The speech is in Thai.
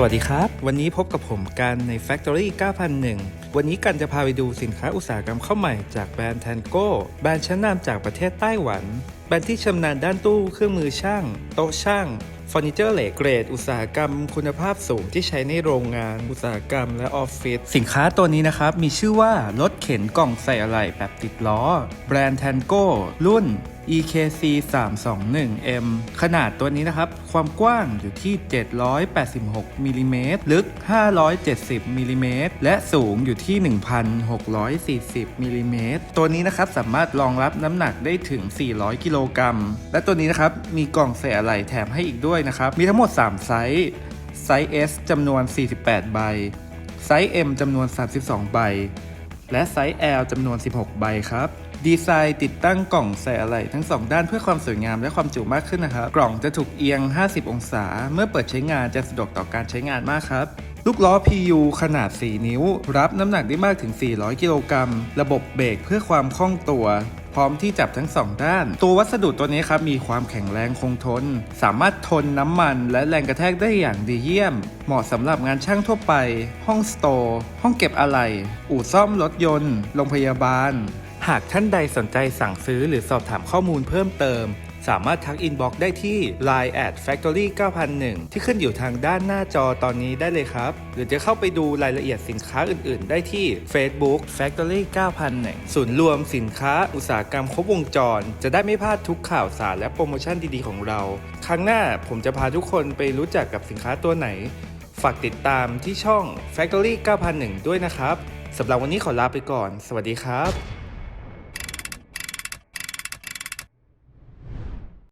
สวัสดีครับ วันนี้พบกับผมกันใน Factory 9001 วันนี้กันจะพาไปดูสินค้าอุตสาหกรรมเข้าใหม่จากแบรนด์ Tango แบรนด์ชั้นนำจากประเทศไต้หวัน แบรนด์ที่ชำนาญด้านตู้เครื่องมือช่าง โต๊ะช่างเฟอร์นิเจอร์เหล็กเกรด อุตสาหกรรม คุณภาพสูงที่ใช้ในโรงงาน อุตสาหกรรมและออฟฟิศสินค้าตัวนี้นะครับ มีชื่อว่ารถเข็นกล่องใส่อะไหล่แบบติดล้อ แบรนด์ Tango รุ่น EKC 321M ขนาดตัวนี้นะครับ ความกว้างอยู่ที่ 786มิลลิเมตรลึก 570มิลลิเมตรและสูงอยู่ที่ 1,640มิลลิเมตรตัวนี้นะครับสามารถรองรับน้ำหนักได้ถึง 400 กิโลกรัม และตัวนี้นะครับ มีกล่องใส่อะไหล่แถมให้อีกด้วยนะครับ มีทั้งหมด 3 ไซส์ ไซส์ S จำนวน 48 ใบ ไซส์ M จำนวน 32 ใบ และไซส์ L จำนวน 16 ใบครับ ดีไซน์ติดตั้งกล่องใส่อะไหล่ทั้ง 2 ด้านเพื่อความสวยงามและความจุมากขึ้นนะครับ กล่องจะถูกเอียง 50 องศา เมื่อเปิดใช้งานจะสะดวกต่อการใช้งานมากครับ ลูกล้อ PU ขนาด 4 นิ้ว รับน้ำหนักได้มากถึง 400 กิโลกรัม ระบบเบรกเพื่อความคล่องตัว ร้อมที่จับทั้ง 2 ด้าน ตัววัสดุตัวนี้ครับมีความแข็งแรงคงทน สามารถทนน้ำมันและแรงกระแทกได้อย่างดีเยี่ยม เหมาะสำหรับงานช่างทั่วไป ห้องสโตร์ห้องเก็บอะไหล่อู่ซ่อมรถยนต์ โรงพยาบาล หากท่านใดสนใจสั่งซื้อหรือสอบถามข้อมูลเพิ่มเติม สามารถทักอินบ็อกได้ที่ Line at factory 9001 ที่ขึ้นอยู่ทางด้านหน้าจอตอนนี้ได้เลยครับ หรือจะเข้าไปดูรายละเอียดสินค้าอื่น ๆ ได้ที่ Facebook factory 9001 ศูนย์รวมสินค้าอุตสาหกรรมครบวงจร จะได้ไม่พลาดทุกข่าวสารและโปรโมชั่นดีๆของเรา ครั้งหน้าผมจะพาทุกคนไปรู้จักกับสินค้าตัวไหน ฝากติดตามที่ช่อง factory 9001 ด้วยนะครับสำหรับวันนี้ขอลาไปก่อน สวัสดีครับ